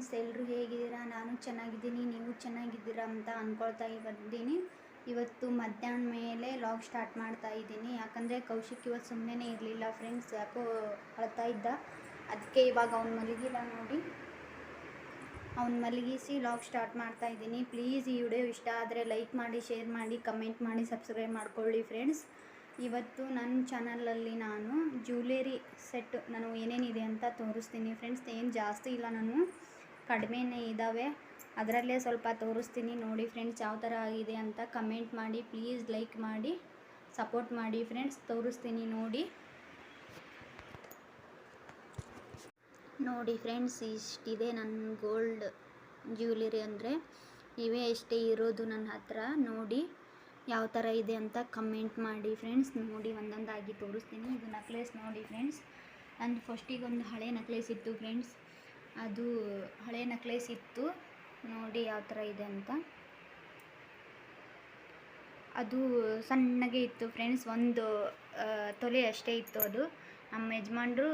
Friends ಎಲ್ಲರೂ ಹೇಗಿದ್ದೀರಾ? ನಾನು ಚೆನ್ನಾಗಿದ್ದೀನಿ, ನೀವು ಚೆನ್ನಾಗಿದ್ದೀರಾ ಅಂತ ಅಂದ್ಕೊಳ್ತಾ ಬಂದಿದ್ದೀನಿ ಇವತ್ತು ಮಧ್ಯಾಹ್ನ ಮೇಲೆ ಲಾಗ್ ಸ್ಟಾರ್ಟ್ ಮಾಡ್ತಾ ಇದ್ದೀನಿ. ಯಾಕಂದರೆ ಕೌಶಿಕ್ ಇವತ್ತು ಸುಮ್ಮನೆ ಇರಲಿಲ್ಲ ಫ್ರೆಂಡ್ಸ್ ಯಾಕೋ ಅಳ್ತಾ ಇದ್ದ. ಅದಕ್ಕೆ ಇವಾಗ ಅವ್ನು ಮಲಗಿಲ್ಲ ನೋಡಿ. ಅವ್ನು ಮಲಗಿಸಿ ಲಾಗ್ ಸ್ಟಾರ್ಟ್ ಮಾಡ್ತಾ ಇದ್ದೀನಿ. ಪ್ಲೀಸ್ ಈ ವಿಡಿಯೋ ಇಷ್ಟ ಆದರೆ ಲೈಕ್ ಮಾಡಿ ಶೇರ್ ಮಾಡಿ ಕಮೆಂಟ್ ಮಾಡಿ ಸಬ್ಸ್ಕ್ರೈಬ್ ಮಾಡ್ಕೊಳ್ಳಿ ಫ್ರೆಂಡ್ಸ್ ಇವತ್ತು ನನ್ನ ಚಾನಲಲ್ಲಿ ನಾನು ಜ್ಯುವೆಲರಿ ಸೆಟ್ ನಾನು ಏನೇನಿದೆ ಅಂತ ತೋರಿಸ್ತೀನಿ ಫ್ರೆಂಡ್ಸ್ ಏನು ಜಾಸ್ತಿ ಇಲ್ಲ ನಾನು. ಕಡಿಮೆನೇ ಇದ್ದಾವೆ. ಅದರಲ್ಲೇ ಸ್ವಲ್ಪ ತೋರಿಸ್ತೀನಿ. ನೋಡಿ ಫ್ರೆಂಡ್ಸ್, ಯಾವ ಥರ ಆಗಿದೆ ಅಂತ ಕಮೆಂಟ್ ಮಾಡಿ, ಪ್ಲೀಸ್ ಲೈಕ್ ಮಾಡಿ, ಸಪೋರ್ಟ್ ಮಾಡಿ ಫ್ರೆಂಡ್ಸ್, ತೋರಿಸ್ತೀನಿ ನೋಡಿ. ನೋಡಿ ಫ್ರೆಂಡ್ಸ್, ಇಷ್ಟಿದೆ ನನ್ನ ಗೋಲ್ಡ್ ಜ್ಯುವೆಲರಿ ಅಂದರೆ. ಇವೇ ಎಷ್ಟೇ ಇರೋದು ನನ್ನ ಹತ್ರ ನೋಡಿ ಯಾವ ಥರ ಇದೆ ಅಂತ ಕಮೆಂಟ್ ಮಾಡಿ ಫ್ರೆಂಡ್ಸ್. ನೋಡಿ ಒಂದೊಂದಾಗಿ ತೋರಿಸ್ತೀನಿ. ಇದು ನಕ್ಲೆಸ್ ನೋಡಿ ಫ್ರೆಂಡ್ಸ್. ನಂದು ಫಸ್ಟಿಗೆ ಒಂದು ಹಳೆ ನಕ್ಲೆಸ್ ಇತ್ತು ಫ್ರೆಂಡ್ಸ್. ಅದು ಹಳೆ ನಕ್ಲೇಸ್ ಇತ್ತು. ನೋಡಿ ಯಾವ ಥರ ಇದೆ ಅಂತ. ಅದು ಸಣ್ಣಗೆ ಇತ್ತು ಫ್ರೆಂಡ್ಸ್ ಒಂದು ತೊಲೆ ಅಷ್ಟೇ ಇತ್ತು ಅದು. ನಮ್ಮ ಯಜಮಾನ್ರು,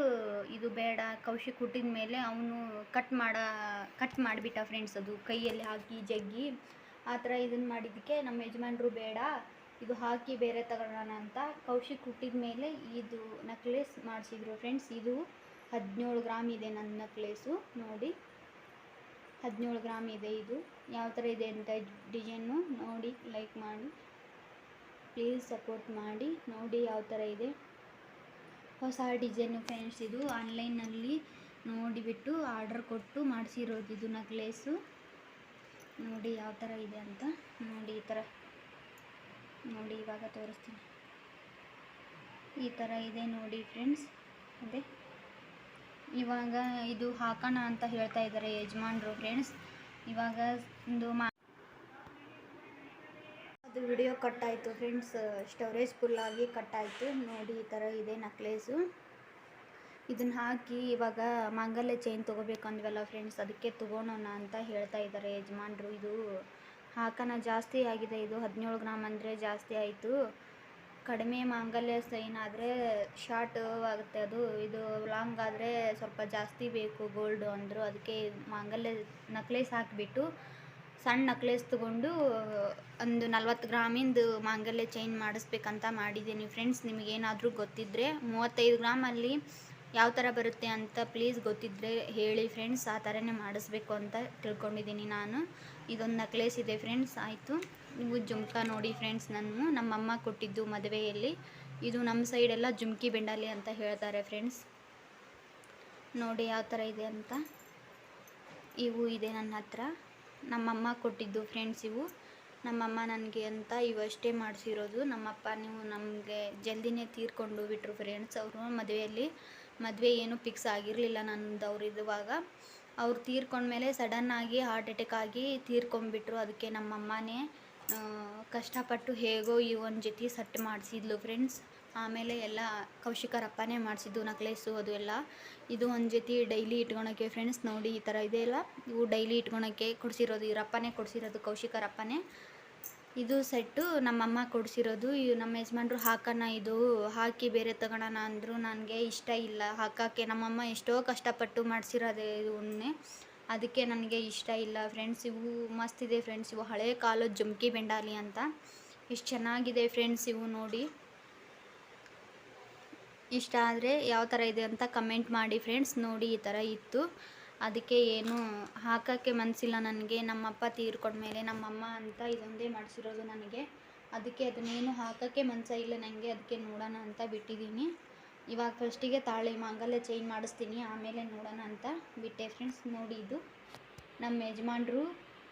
ಇದು ಬೇಡ, ಕೌಶಿಕ್ ಹುಟ್ಟಿದ ಮೇಲೆ ಅವನು ಕಟ್ ಮಾಡ ಕಟ್ ಮಾಡಿಬಿಟ್ಟ ಫ್ರೆಂಡ್ಸ್ ಅದು. ಕೈಯಲ್ಲಿ ಹಾಕಿ, ಜಗ್ಗಿ. ಆ ಥರ ಇದನ್ನು ಮಾಡಿದ್ದಕ್ಕೆ ನಮ್ಮ ಯಜಮಾನ್ರು ಬೇಡ, ಇದು ಹಾಕಿ ಬೇರೆ ತಗೊಳ್ಳೋಣ ಅಂತ ಕೌಶಿಕ್ ಹುಟ್ಟಿದ ಮೇಲೆ ಇದು ನಕ್ಲೇಸ್ ಮಾಡಿಸಿದ್ರು ಫ್ರೆಂಡ್ಸ್ ಇದು ಹದಿನೇಳು ಗ್ರಾಮ್ ಇದೆ ನನ್ನ ನಕ್ಲೇಸು ನೋಡಿ. ಹದಿನೇಳು ಗ್ರಾಮ್ ಇದೆ ಇದು. ಯಾವ ಥರ ಇದೆ ಅಂತ ಡಿಸೈನು ನೋಡಿ ಲೈಕ್ ಮಾಡಿ. ಪ್ಲೀಸ್ ಸಪೋರ್ಟ್ ಮಾಡಿ. ನೋಡಿ ಯಾವ ಥರ ಇದೆ. ಹೊಸ ಡಿಸೈನು ಫ್ರೆಂಡ್ಸ್ ಇದು ಆನ್ಲೈನಲ್ಲಿ ನೋಡಿಬಿಟ್ಟು ಆರ್ಡರ್ ಕೊಟ್ಟು ಮಾಡಿಸಿರೋದು ಇದು ನಕ್ಲೇಸು ನೋಡಿ ಯಾವ ಥರ ಇದೆ ಅಂತ. ನೋಡಿ ಈ ಥರ ನೋಡಿ ಇವಾಗ ತೋರಿಸ್ತೀನಿ. ಈ ಥರ ಇದೆ ನೋಡಿ ಫ್ರೆಂಡ್ಸ್ ಅದೇ. ಇವಾಗ ಇದು ಹಾಕೋಣ ಅಂತ ಹೇಳ್ತಾ ಇದ್ದಾರೆ ಯಜಮಾನ್ರು ಫ್ರೆಂಡ್ಸ್ ಇವಾಗ ಒಂದು ಅದು ವಿಡಿಯೋ ಕಟ್ ಆಯಿತು ಫ್ರೆಂಡ್ಸ್ ಸ್ಟೋರೇಜ್ ಫುಲ್ ಆಗಿ ಕಟ್ ಆಯಿತು. ನೋಡಿ ಈ ಥರ ಇದೆ ನಕ್ಲೇಸು ಇದನ್ನ ಹಾಕಿ ಇವಾಗ ಮಾಂಗಲ್ಯ ಚೈನ್ ತೊಗೋಬೇಕು ಅಂದ್ವಲ್ಲ ಫ್ರೆಂಡ್ಸ್ ಅದಕ್ಕೆ ತೊಗೊಳೋಣ ಅಂತ ಹೇಳ್ತಾ ಇದ್ದಾರೆ ಯಜಮಾನ್ರು. ಇದು ಹಾಕೋಣ ಜಾಸ್ತಿ ಆಗಿದೆ. ಇದು ಹದಿನೇಳು ಗ್ರಾಮ್ ಅಂದರೆ ಜಾಸ್ತಿ ಆಯಿತು. ಕಡಿಮೆ ಮಾಂಗಲ್ಯ ಚೈನ್ ಆದರೆ ಶಾರ್ಟ್ ಆಗುತ್ತೆ ಅದು. ಇದು ಲಾಂಗ್ ಆದರೆ ಸ್ವಲ್ಪ ಜಾಸ್ತಿ ಬೇಕು ಗೋಲ್ಡು ಅಂದರು. ಅದಕ್ಕೆ ಮಾಂಗಲ್ಯ ನಕ್ಲೇಸ್ ಹಾಕಿಬಿಟ್ಟು ಸಣ್ಣ ನಕ್ಲೇಸ್ ತೊಗೊಂಡು ಒಂದು ನಲ್ವತ್ತು ಗ್ರಾಮಿಂದು ಮಾಂಗಲ್ಯ ಚೈನ್ ಮಾಡಿಸ್ಬೇಕಂತ ಮಾಡಿದ್ದೀನಿ. ಫ್ರೆಂಡ್ಸ್ ನಿಮಗೇನಾದರೂ ಗೊತ್ತಿದ್ದರೆ ಮೂವತ್ತೈದು ಗ್ರಾಮಲ್ಲಿ ಯಾವ ಥರ ಬರುತ್ತೆ ಅಂತ ಪ್ಲೀಸ್ ಗೊತ್ತಿದ್ದರೆ ಹೇಳಿ ಫ್ರೆಂಡ್ಸ್ ಆ ಥರನೇ ಮಾಡಿಸ್ಬೇಕು ಅಂತ ತಿಳ್ಕೊಂಡಿದ್ದೀನಿ ನಾನು. ಇದೊಂದು ನಕ್ಲೇಸ್ ಇದೆ ಫ್ರೆಂಡ್ಸ್ ಆಯಿತು. ನೀವು ಜುಮ್ಕಾ ನೋಡಿ ಫ್ರೆಂಡ್ಸ್ ನಾನು ನಮ್ಮಮ್ಮ ಕೊಟ್ಟಿದ್ದು ಮದುವೆಯಲ್ಲಿ. ಇದು ನಮ್ಮ ಸೈಡೆಲ್ಲ ಜುಮ್ಕಿ ಬೆಂಡಾಲಿ ಅಂತ ಹೇಳ್ತಾರೆ ಫ್ರೆಂಡ್ಸ್ ನೋಡಿ ಯಾವ ಥರ ಇದೆ ಅಂತ. ಇವು ಇದೆ ನನ್ನ ಹತ್ರ. ನಮ್ಮಮ್ಮ ಕೊಟ್ಟಿದ್ದು ಫ್ರೆಂಡ್ಸ್ ಇವು. ನಮ್ಮಮ್ಮ ನನಗೆ ಅಂತ ಇವಷ್ಟೇ ಮಾಡಿಸಿರೋದು. ನಮ್ಮಪ್ಪ ನೀವು ನಮಗೆ ಜಲ್ದಿನೇ ತೀರ್ಕೊಂಡು ಬಿಟ್ರು ಫ್ರೆಂಡ್ಸ್ ಅವರು ಮದುವೆಯಲ್ಲಿ. ಮದುವೆ ಏನು ಫಿಕ್ಸ್ ಆಗಿರಲಿಲ್ಲ ನಂದು ಅವ್ರು ಇರುವಾಗ. ಅವ್ರು ತೀರ್ಕೊಂಡ್ಮೇಲೆ ಸಡನ್ನಾಗಿ ಹಾರ್ಟ್ ಅಟ್ಯಾಕ್ ಆಗಿ ತೀರ್ಕೊಂಡ್ಬಿಟ್ರು. ಅದಕ್ಕೆ ನಮ್ಮಮ್ಮನೇ ಕಷ್ಟಪಟ್ಟು ಹೇಗೋ ಈ ಒಂದು ಜೊತೆ ಸಟ್ ಮಾಡಿಸಿದ್ಲು ಫ್ರೆಂಡ್ಸ್ ಆಮೇಲೆ ಎಲ್ಲ ಕೌಶಿಕರಪ್ಪನೇ ಮಾಡಿಸಿದ್ದು ನಕ್ಲೇಸು ಅದು ಎಲ್ಲ. ಇದು ಒಂದು ಜೊತೆ ಡೈಲಿ ಇಟ್ಕೊಳಕ್ಕೆ ಫ್ರೆಂಡ್ಸ್ ನೋಡಿ ಈ ಥರ ಇದೆಯಲ್ಲ ಇವು ಡೈಲಿ ಇಟ್ಕೊಳಕ್ಕೆ ಕೊಡಿಸಿರೋದು ಇವರಪ್ಪನೇ ಕೊಡಿಸಿರೋದು ಕೌಶಿಕರಪ್ಪನೇ. ಇದು ಸೆಟ್ಟು ನಮ್ಮಮ್ಮ ಕೊಡಿಸಿರೋದು. ಇವು ನಮ್ಮ ಯಜಮಾನ್ರು ಹಾಕೋಣ, ಇದು ಹಾಕಿ ಬೇರೆ ತಗೊಳೋಣ ಅಂದರು ನನಗೆ ಇಷ್ಟ ಇಲ್ಲ. ಹಾಕೋಕ್ಕೆ ನಮ್ಮಮ್ಮ ಎಷ್ಟೋ ಕಷ್ಟಪಟ್ಟು ಮಾಡಿಸಿರೋದೇ ಇದು ಉಣ್ಣೆ. ಅದಕ್ಕೆ ನನಗೆ ಇಷ್ಟ ಇಲ್ಲ. ಫ್ರೆಂಡ್ಸ್ ಇವು ಮಸ್ತ್ ಇದೆ ಫ್ರೆಂಡ್ಸ್ ಇವು ಹಳೆ ಕಾಲದ ಜುಮ್ಕಿ ಬೆಂಡಾಲಿ ಅಂತ. ಎಷ್ಟು ಚೆನ್ನಾಗಿದೆ ಫ್ರೆಂಡ್ಸ್ ಇವು ನೋಡಿ. ಇಷ್ಟ ಆದರೆ ಯಾವ ಥರ ಇದೆ ಅಂತ ಕಮೆಂಟ್ ಮಾಡಿ ಫ್ರೆಂಡ್ಸ್ ನೋಡಿ ಈ ಥರ ಇತ್ತು. ಅದಕ್ಕೆ ಏನು ಹಾಕೋಕ್ಕೆ ಮನಸ್ಸಿಲ್ಲ ನನಗೆ. ನಮ್ಮಪ್ಪ ತೀರ್ಕೊಂಡ್ಮೇಲೆ ನಮ್ಮಮ್ಮ ಅಂತ ಇದೊಂದೇ ಮಾಡಿಸಿರೋದು ನನಗೆ. ಅದಕ್ಕೆ ಅದನ್ನೇನು ಹಾಕೋಕ್ಕೆ ಮನಸ್ಸ ಇಲ್ಲ ನನಗೆ ಅದಕ್ಕೆ ನೋಡೋಣ ಅಂತ ಬಿಟ್ಟಿದ್ದೀನಿ. ಇವಾಗ ಫಸ್ಟಿಗೆ ತಾಳಿ ಮಾಂಗಲ್ಯ ಚೈನ್ ಮಾಡಿಸ್ತೀನಿ. ಆಮೇಲೆ ನೋಡೋಣ ಅಂತ ಬಿಟ್ಟೆ ಫ್ರೆಂಡ್ಸ್ ನೋಡಿ ಇದು. ನಮ್ಮ ಯಜಮಾನ್ರು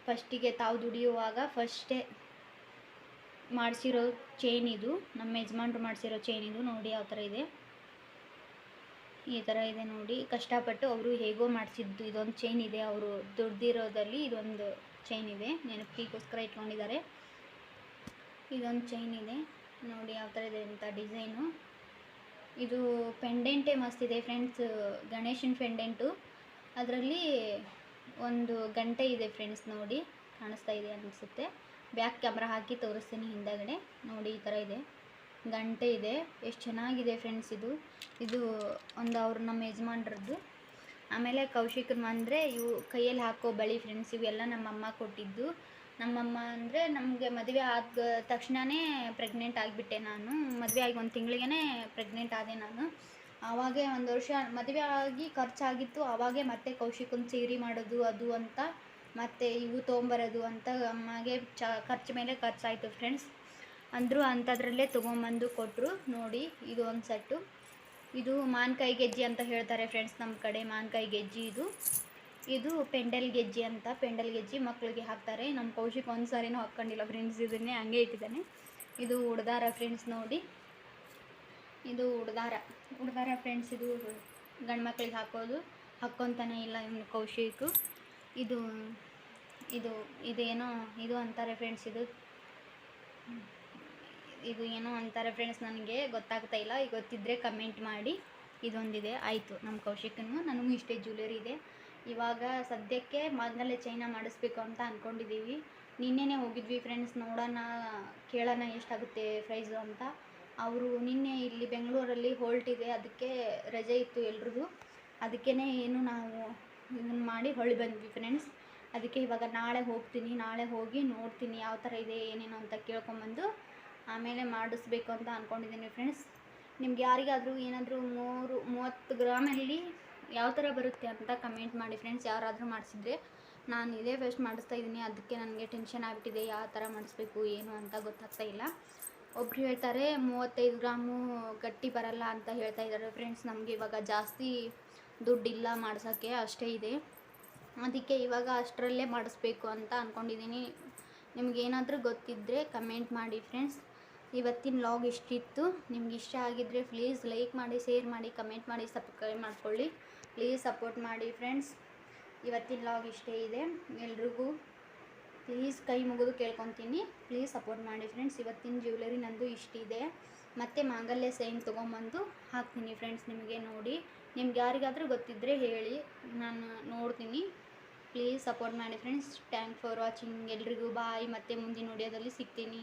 ಫಸ್ಟಿಗೆ ತಾವು ದುಡಿಯುವಾಗ ಫಸ್ಟೇ ಮಾಡಿಸಿರೋ ಚೈನ್ ಇದು. ನಮ್ಮ ಯಜಮಾನ್ರು ಮಾಡಿಸಿರೋ ಚೈನ್ ಇದು. ನೋಡಿ ಯಾವ ಥರ ಇದೆ. ಈ ಥರ ಇದೆ ನೋಡಿ. ಕಷ್ಟಪಟ್ಟು ಅವರು ಹೇಗೋ ಮಾಡಿಸಿದ್ದು. ಇದೊಂದು ಚೈನ್ ಇದೆ. ಅವರು ದುಡ್ದಿರೋದಲ್ಲಿ ಇದೊಂದು ಚೈನ್ ಇದೆ. ನೆನಪಿಗೋಸ್ಕರ ಇಟ್ಕೊಂಡಿದ್ದಾರೆ. ಇದೊಂದು ಚೈನ್ ಇದೆ. ನೋಡಿ ಯಾವ ಥರ ಇದೆ ಅಂತ ಡಿಸೈನು ಇದು ಪೆಂಡೆಂಟೇ ಮಸ್ತ್ ಇದೆ ಫ್ರೆಂಡ್ಸ್ ಗಣೇಶನ್ ಪೆಂಡೆಂಟು ಅದರಲ್ಲಿ ಒಂದು ಗಂಟೆ ಇದೆ ಫ್ರೆಂಡ್ಸ್ ನೋಡಿ. ಕಾಣಿಸ್ತಾ ಇದೆ ಅನಿಸುತ್ತೆ. ಬ್ಯಾಕ್ ಕ್ಯಾಮ್ರಾ ಹಾಕಿ ತೋರಿಸ್ತೀನಿ ಹಿಂದಗಡೆ. ನೋಡಿ ಈ ಥರ ಇದೆ. ಗಂಟೆ ಇದೆ. ಎಷ್ಟು ಚೆನ್ನಾಗಿದೆ ಫ್ರೆಂಡ್ಸ್ ಇದು. ಇದು ಒಂದು ಅವ್ರು ನಮ್ಮ ಯಜಮಾನ್ರದ್ದು. ಆಮೇಲೆ ಕೌಶಿಕನ್ ಅಂದರೆ ಇವು ಕೈಯಲ್ಲಿ ಹಾಕೋ ಬಳಿ ಫ್ರೆಂಡ್ಸ್ ಇವೆಲ್ಲ ನಮ್ಮಮ್ಮ ಕೊಟ್ಟಿದ್ದು. ನಮ್ಮಮ್ಮ ಅಂದರೆ ನಮಗೆ ಮದುವೆ ಆದ ತಕ್ಷಣವೇ ಪ್ರೆಗ್ನೆಂಟ್ ಆಗಿಬಿಟ್ಟೆ ನಾನು. ಮದುವೆ ಆಗಿ ಒಂದು ತಿಂಗಳಿಗೇ ಪ್ರೆಗ್ನೆಂಟ್ ಆದೆ ನಾನು. ಆವಾಗೇ ಒಂದು ವರ್ಷ ಮದುವೆ ಆಗಿ ಖರ್ಚಾಗಿತ್ತು. ಆವಾಗೇ ಮತ್ತೆ ಕೌಶಿಕನ ಸೀರೆ ಮಾಡೋದು, ಅದು ಅಂತ. ಮತ್ತು ಇವು ತೊಗೊಂಬರೋದು ಅಂತ ಅಮ್ಮಗೆ ಚ, ಖರ್ಚು ಮೇಲೆ ಖರ್ಚಾಯಿತು ಫ್ರೆಂಡ್ಸ್ ಅಂದರು ಅಂಥದ್ರಲ್ಲೇ ತೊಗೊಂಬಂದು ಕೊಟ್ಟರು ನೋಡಿ, ಇದು ಒಂದು ಸೆಟ್ಟು. ಇದು ಮಾನ್ಕಾಯಿ ಗೆಜ್ಜೆ ಅಂತ ಹೇಳ್ತಾರೆ ಫ್ರೆಂಡ್ಸ್ ನಮ್ಮ ಕಡೆ, ಮಾನ್ಕಾಯಿ ಗೆಜ್ಜೆ ಇದು. ಇದು ಪೆಂಡಲ್ ಗೆಜ್ಜೆ ಅಂತ. ಪೆಂಡಲ್ ಗೆಜ್ಜೆ ಮಕ್ಕಳಿಗೆ ಹಾಕ್ತಾರೆ. ನಮ್ಮ ಕೌಶಿಕ್ ಒಂದು ಸಾರಿನೂ ಹಾಕ್ಕೊಂಡಿಲ್ಲ ಫ್ರೆಂಡ್ಸ್ ಇದನ್ನೇ, ಹಂಗೆ ಇಟ್ಟಿದ್ದಾನೆ. ಇದು ಉಡ್ದಾರ ಫ್ರೆಂಡ್ಸ್ ನೋಡಿ. ಇದು ಉಡ್ದಾರ. ಉಡ್ದಾರ ಫ್ರೆಂಡ್ಸ್ ಇದು ಗಂಡು ಮಕ್ಳಿಗೆ ಹಾಕೋದು. ಹಾಕ್ಕೊತಾನೆ ಇಲ್ಲ ಇವ್ನು ಕೌಶಿಕ್. ಇದು ಇದು, ಇದೇನೋ, ಇದು ಅಂತಾರೆ ಫ್ರೆಂಡ್ಸ್ ಇದು. ಇದು ಏನೋ ಅಂತಾರೆ ಫ್ರೆಂಡ್ಸ್ ನನಗೆ, ಗೊತ್ತಾಗ್ತಾ ಇಲ್ಲ. ಈಗ ಗೊತ್ತಿದ್ದರೆ ಕಮೆಂಟ್ ಮಾಡಿ. ಇದೊಂದಿದೆ. ಆಯಿತು. ನಮ್ಮ ಕೌಶಿಕನು, ನನಗೂ ಇಷ್ಟೇ ಜ್ಯುವೆಲರಿ ಇದೆ. ಇವಾಗ ಸದ್ಯಕ್ಕೆ ಮಗನಲ್ಲೇ ಚೈನ ಮಾಡಿಸ್ಬೇಕು ಅಂತ ಅಂದ್ಕೊಂಡಿದ್ದೀವಿ ನಿನ್ನೆನೇ ಹೋಗಿದ್ವಿ ಫ್ರೆಂಡ್ಸ್ ನೋಡೋಣ, ಕೇಳೋಣ ಎಷ್ಟಾಗುತ್ತೆ ಪ್ರೈಸು ಅಂತ. ಅವರು ನಿನ್ನೆ ಇಲ್ಲಿ ಬೆಂಗಳೂರಲ್ಲಿ ಹೋಲ್ಟ್ ಇದೆ. ಅದಕ್ಕೆ ರಜೆ ಇತ್ತು ಎಲ್ರಿಗೂ ಅದಕ್ಕೇ ಏನು ನಾವು ಇದನ್ನು ಮಾಡಿ ಹೊಳ್ಳಿ ಬಂದ್ವಿ ಫ್ರೆಂಡ್ಸ್ ಅದಕ್ಕೆ ಇವಾಗ ನಾಳೆ ಹೋಗ್ತೀನಿ. ನಾಳೆ ಹೋಗಿ ನೋಡ್ತೀನಿ. ಯಾವ ಥರ ಇದೆ, ಏನೇನು ಅಂತ ಕೇಳ್ಕೊಂಬಂದು. ಆಮೇಲೆ ಮಾಡಿಸ್ಬೇಕು ಅಂತ ಅಂದ್ಕೊಂಡಿದ್ದೀನಿ ಫ್ರೆಂಡ್ಸ್ ನಿಮ್ಗೆ ಯಾರಿಗಾದರೂ ಏನಾದರೂ ಮೂರು, ಮೂವತ್ತು ಗ್ರಾಮಲ್ಲಿ ಯಾವ ಥರ ಬರುತ್ತೆ ಅಂತ ಕಮೆಂಟ್ ಮಾಡಿ ಫ್ರೆಂಡ್ಸ್ ಯಾರಾದರೂ ಮಾಡಿಸಿದ್ರೆ ನಾನು ಇದೇ ಫಸ್ಟ್ ಮಾಡಿಸ್ತಾ ಇದ್ದೀನಿ. ಅದಕ್ಕೆ ನನಗೆ ಟೆನ್ಷನ್ ಆಗಿಬಿಟ್ಟಿದೆ. ಯಾವ ಥರ ಮಾಡಿಸ್ಬೇಕು, ಏನು ಅಂತ ಗೊತ್ತಾಗ್ತಾ ಇಲ್ಲ. ಒಬ್ರು ಹೇಳ್ತಾರೆ, ಮೂವತ್ತೈದು ಗ್ರಾಮು ಗಟ್ಟಿ ಬರಲ್ಲ ಅಂತ ಹೇಳ್ತಾ ಇದ್ದಾರೆ ಫ್ರೆಂಡ್ಸ್ ನಮಗೆ ಇವಾಗ ಜಾಸ್ತಿ ದುಡ್ಡಿಲ್ಲ ಮಾಡ್ಸೋಕ್ಕೆ ಅಷ್ಟೇ ಇದೆ. ಅದಕ್ಕೆ ಇವಾಗ ಅಷ್ಟರಲ್ಲೇ ಮಾಡಿಸ್ಬೇಕು ಅಂತ ಅಂದ್ಕೊಂಡಿದ್ದೀನಿ ನಿಮಗೇನಾದರೂ ಗೊತ್ತಿದ್ದರೆ ಕಮೆಂಟ್ ಮಾಡಿ ಫ್ರೆಂಡ್ಸ್ ಇವತ್ತಿನ ಲಾಗ್ ಇಷ್ಟಿತ್ತು. ನಿಮ್ಗೆ ಇಷ್ಟ ಆಗಿದ್ದರೆ ಪ್ಲೀಸ್ ಲೈಕ್ ಮಾಡಿ ಶೇರ್ ಮಾಡಿ ಕಮೆಂಟ್ ಮಾಡಿ ಸಬ್ಸ್ಕ್ರೈಬ್ ಮಾಡ್ಕೊಳ್ಳಿ. ಪ್ಲೀಸ್ ಸಪೋರ್ಟ್ ಮಾಡಿ ಫ್ರೆಂಡ್ಸ್ ಇವತ್ತಿನ ಲಾಗ್ ಇಷ್ಟೇ ಇದೆ. ಎಲ್ರಿಗೂ ಪ್ಲೀಸ್ ಕೈ ಮುಗಿದು ಕೇಳ್ಕೊತೀನಿ. ಪ್ಲೀಸ್ ಸಪೋರ್ಟ್ ಮಾಡಿ ಫ್ರೆಂಡ್ಸ್ ಇವತ್ತಿನ ಜ್ಯುವೆಲರಿ ನಂದು ಇಷ್ಟಿದೆ. ಮತ್ತು ಮಾಂಗಲ್ಯ ಸೈನ್ ತೊಗೊಂಬಂದು ಹಾಕ್ತೀನಿ ಫ್ರೆಂಡ್ಸ್ ನಿಮಗೆ ನೋಡಿ. ನಿಮ್ಗೆ ಯಾರಿಗಾದರೂ ಗೊತ್ತಿದ್ದರೆ ಹೇಳಿ. ನಾನು ನೋಡ್ತೀನಿ. ಪ್ಲೀಸ್ ಸಪೋರ್ಟ್ ಮಾಡಿ ಫ್ರೆಂಡ್ಸ್ ಥ್ಯಾಂಕ್ ಫಾರ್ ವಾಚಿಂಗ್ ಎಲ್ರಿಗೂ ಬಾಯ್ ಮತ್ತು ಮುಂದಿನ ವಿಡಿಯೋದಲ್ಲಿ ಸಿಗ್ತೀನಿ.